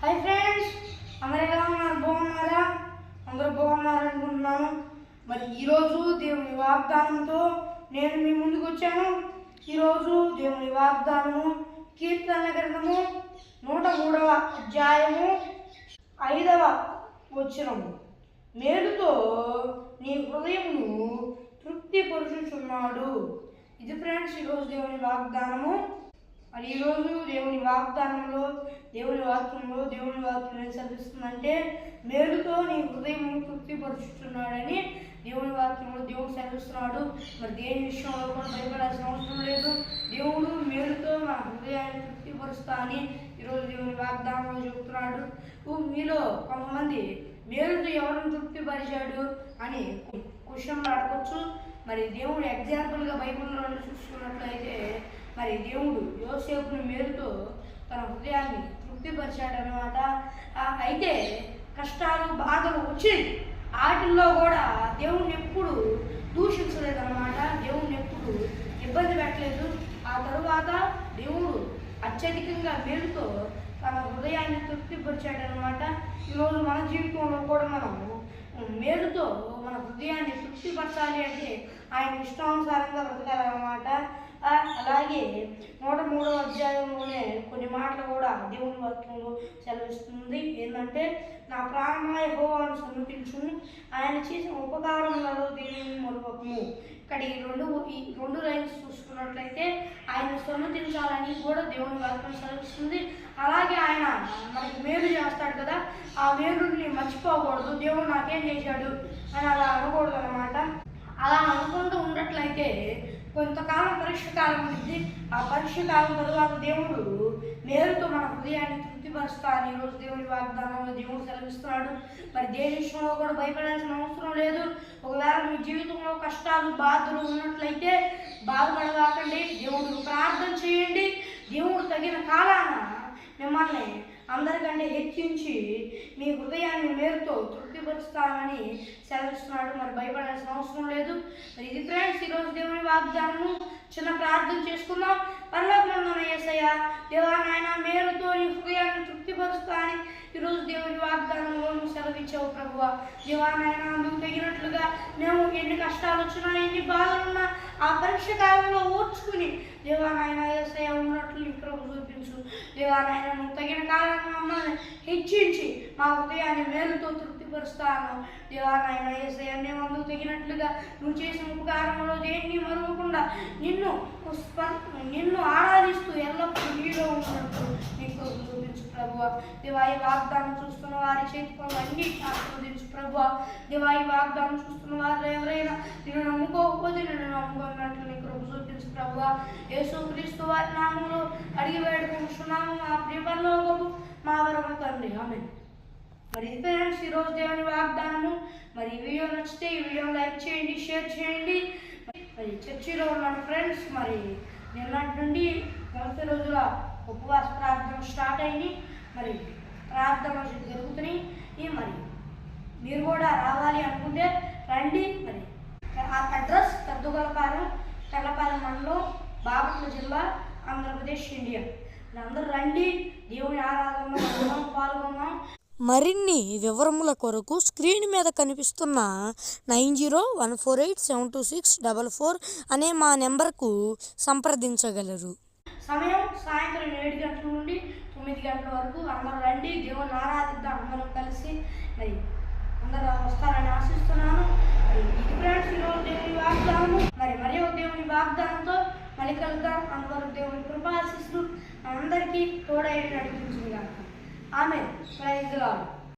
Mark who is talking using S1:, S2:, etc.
S1: Hi friends అందరు ఎలా ఉన్నారు? బాగున్నారా? అందరూ బాగున్నారు అనుకుంటున్నాను మరి ఈరోజు దేవుని వాగ్దానంతో నేను మీ ముందుకు వచ్చాను. ఈరోజు దేవుని వాగ్దానము కీర్తన గ్రంథము నూట మూడవ అధ్యాయము ఐదవ వచ్చినము మేలుతో నీ హృదయమును తృప్తిపరుచుచున్నాడు. ఇది ఫ్రెండ్స్ ఈరోజు దేవుని వాగ్దానము. మరి ఈరోజు దేవుని వాగ్దానంలో దేవుని వాక్యంలో దేవుని వాక్యం ఏం చదివిస్తుందంటే మేలుతో నీ హృదయం తృప్తిపరుచుతున్నాడని దేవుని వాక్యంలో దేవుడు చదివిస్తున్నాడు. మరి దేని విషయంలో కూడా భయపడాల్సిన అవసరం లేదు. దేవుడు మేలుతో మా హృదయాన్ని తృప్తిపరుస్తా అని ఈరోజు దేవుని వాగ్దానంలో చెబుతున్నాడు మీలో కొంతమంది మేలుతో ఎవరిని తృప్తిపరిచాడు అని క్వశ్చన్లు అడగచ్చు. మరి దేవుడు ఎగ్జాంపుల్గా బైబిల్లో చూసుకున్నట్లయితే మరి దేవుడు యోసేపుని మేలుతో తన హృదయాన్ని తృప్తిపరిచాడు అనమాట అయితే కష్టాలు బాధలు వచ్చి వాటిల్లో కూడా దేవుణ్ణి ఎప్పుడు దూషించలేదన్నమాట. దేవుణ్ణి ఎప్పుడు ఇబ్బంది పెట్టలేదు. ఆ తరువాత దేవుడు అత్యధికంగా మేలుతో తన హృదయాన్ని తృప్తిపరిచాడు అనమాట ఈరోజు మన జీవితంలో కూడా మనం మేలుతో మన హృదయాన్ని తృప్తిపరచాలి అంటే ఆయన ఇష్టానుసారంగా బ్రతకాలన్నమాట. అలాగే. నూట మూడవ అధ్యాయంలోనే కొన్ని మాటలు కూడా దేవుని వాక్యంలో సెలవిస్తుంది. ఏంటంటే నా ప్రాణమాయ హోవాను సమర్పించు ఆయన చేసిన ఉపకారములలో దేనిని మరొకము. ఇక్కడ ఈ రెండు ఈ రెండు లైన్స్ చూసుకున్నట్లయితే ఆయన సమర్థించాలని కూడా దేవుని వాక్యం సెలవిస్తుంది. అలాగే ఆయన మనకి మేలు చేస్తాడు కదా ఆ మేలుని మర్చిపోకూడదు. దేవుడు నాకేం చేశాడు అని అలా అనకూడదు అనమాట అలా అనుకుంటూ ఉన్నట్లయితే కొంతకాలం పరీక్ష కాలం ఉంటుంది ఆ పరీక్ష కాలం తరువాత దేవుడు నేరుతో మన హృదయాన్ని తృప్తిపరుస్తా అని ఈరోజు దేవుడి వాగ్దానంలో దేవుడు సెలవిస్తున్నాడు. మరి దేని విషయంలో కూడా భయపడాల్సిన అవసరం లేదు. ఒకవేళ మీ జీవితంలో కష్టాలు బాధలు ఉన్నట్లయితే బాధపడవాకండి దేవుడు ప్రార్థన చేయండి. దేవుడు తగిన కాలాన మిమ్మల్ని అందరికంటే హెచ్చించి మీ హృదయ మేలుతో తృప్తిపరుస్తానని సెలవిస్తున్నాడు. మరి భయపడాల్సిన అవసరం లేదు. మరి ఇది ఫ్రెండ్స్ ఈరోజు దేవుని వాగ్దానము. చిన్న ప్రార్థన చేసుకుందాం. పర్లోకంలో యేసయ్య దేవా నాయన మేలుతో నీ హృదయాన్ని తృప్తిపరుస్తా అని ఈరోజు దేవుని వాగ్దానంలో ఇచ్చావు ప్రభువ దేవా నాయన తగినట్లుగా మేము ఎన్ని కష్టాలు వచ్చినా ఎన్ని బాధలున్నా ఆ పరీక్ష కాలంలో ఓర్చుకుని దేవా నాయన ఉన్నట్లు నీ ప్రభు చూపించు. దేవా నువ్వు తగిన కాలంలో మమ్మల్ని హెచ్చించి మా హృదయాన్ని మేలుతో తృప్తిపరుస్తాను. దేవా నాయన మేము అందుకు తగినట్లుగా నువ్వు చేసిన ఉపకారంలో దేన్ని మరవకుండా నిన్ను నిన్ను ఆరాధి దివాయి వాగ్దానం చూస్తున్న వారి చేతి పనులన్నీ ఆశీర్వదించు ఆస్వాదించు ప్రభువ వాగ్దానం చూస్తున్న వారు ఎవరైనా నేను నమ్ముకోకపోతే నేను నమ్ముకున్నట్లు నీ కృప చూపించు ప్రభువ యేసు క్రీస్తు వారి నామంలో అడిగి వేడుకుంటున్నాము మా ప్రియపరలో మా వరమ తండ్రి. ఆమె మరి ఇది ఫ్రెండ్స్ ఈరోజు దేవుని వాగ్దానము. మరి ఈ వీడియో నచ్చితే ఈ వీడియో లైక్ చేయండి షేర్ చేయండి. మరి చర్చిలో ఉన్నాను ఫ్రెండ్స్ మరి నిన్నటి నుండి నలభై రోజుల ఉపవాస ప్రార్థన స్టార్ట్ అయింది మరి ప్రార్థన జరుగుతున్నాయి. ఈ మరి? మీరు కూడా రావాలి అనుకుంటే రండి మరి. ఆ అడ్రస్ పెద్దగొలపాలెం తెల్లపాలెం మండలం బాపట్ల జిల్లా ఆంధ్రప్రదేశ్ ఇండియా. అందరూ రండి దేవుని ఆరాధనలో అందరం పాల్గొన్నాం.
S2: మరిన్ని వివరముల కొరకు స్క్రీన్ మీద కనిపిస్తున్న nine zero one four eight seven two six double four అనే మా నెంబర్కు సంప్రదించగలరు.
S1: సమయం సాయంత్రం ఏడు గంటల తొమ్మిది గంటల వరకు అందరూ రండి దేవుని ఆరాధిద్దాం అందరం కలిసి మరి అందరూ వస్తారని ఆశిస్తున్నాను. ఇది ఫ్రెండ్స్ ఈరోజు దేవుని వాగ్దానము. మరి మరి ఒక దేవుని వాగ్దానంతో మళ్ళీ కలుద్దాం అందరూ దేవుని కృపాశిస్తూ అందరికీ తోడై నడిపించింది కాక ఆమె ప్రైజ్ లాడ్